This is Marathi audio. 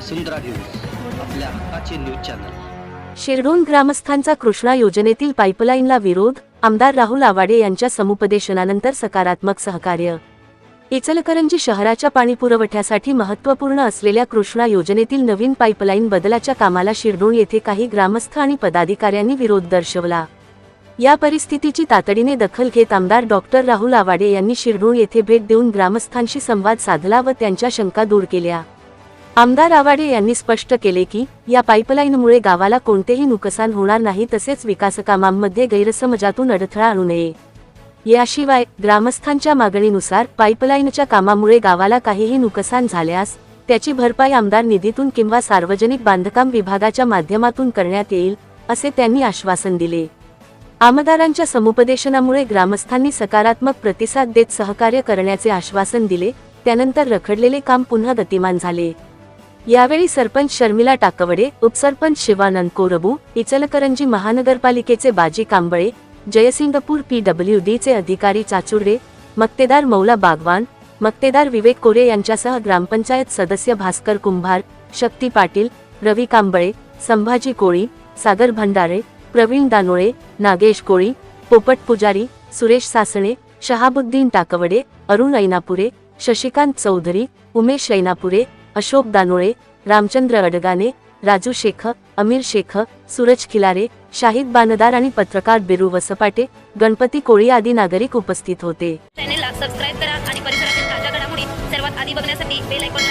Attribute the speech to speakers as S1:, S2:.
S1: वसुंधरा न्यूज आपल्या हक्काचे न्यूज चॅनल.
S2: शिरढोण ग्रामस्थांचा कृष्णा योजनेतील पाईपलाईनला विरोध आमदार राहुल आवाडे यांच्या समुपदेशनानंतर सकारात्मक सहकार्य. इचलकरंजी शहराच्या पाणीपुरवठ्यासाठी महत्त्वपूर्ण असलेल्या कृष्णा योजनेतील नवीन पाईपलाईन बदलाच्या कामाला शिरढोण येथे काही ग्रामस्थ आणि पदाधिकाऱ्यांनी विरोध दर्शवला. या परिस्थितीची तातडीने दखल घेत आमदार डॉक्टर राहुल आवाडे यांनी शिरढोण येथे भेट देऊन ग्रामस्थांशी संवाद साधला व त्यांच्या शंका दूर केल्या. आमदार आवाडे यांनी स्पष्ट केले की या पाईपलाईनमुळे गावाला कोणतेही नुकसान होणार नाही तसेच विकासकामांमध्ये गैरसमजातून अडथळा आणू नये. याशिवाय ग्रामस्थांच्या मागणीनुसार पाईपलाईनच्या कामामुळे गावाला काहीही नुकसान झाल्यास त्याची भरपाई आमदार निधीतून किंवा सार्वजनिक बांधकाम विभागाच्या माध्यमातून करण्यात येईल असे त्यांनी आश्वासन दिले. आमदारांच्या समुपदेशनामुळे ग्रामस्थांनी सकारात्मक प्रतिसाद देत सहकार्य करण्याचे आश्वासन दिले त्यानंतर रखडलेले काम पुन्हा गतिमान झाले. यावेळी सरपंच शर्मिला टाकवडे उपसरपंच शिवानंद कोरबू इचलकरंजी महानगरपालिकेचे बाजी कांबळे जयसिंगपूर पीडब्ल्यू चे अधिकारी चाचुर्डे मक्तेदार मौला बागवान मक्तेदार विवेक कोरे यांच्यासह ग्रामपंचायत सदस्य भास्कर कुंभार शक्ती पाटील रवी कांबळे संभाजी कोळी सागर भंडारे प्रवीण दानोळे नागेश कोळी पोपट पुजारी सुरेश सासणे शहाबुद्दीन टाकवडे अरुण ऐनापुरे शशिकांत चौधरी उमेश ऐनापुरे अशोक दानोळे रामचंद्र अडगाने राजू शेख अमीर शेख सूरज खिलारे शाहिद बानदार आणि पत्रकार बिरू वसपाटे गणपती कोळी आदी नागरिक उपस्थित होते.
S3: चॅनेलला सबस्क्राईब करा आणि परिसरातील ताज्या घडामोडी सर्वात आधी बघण्यासाठी बेल आयकॉन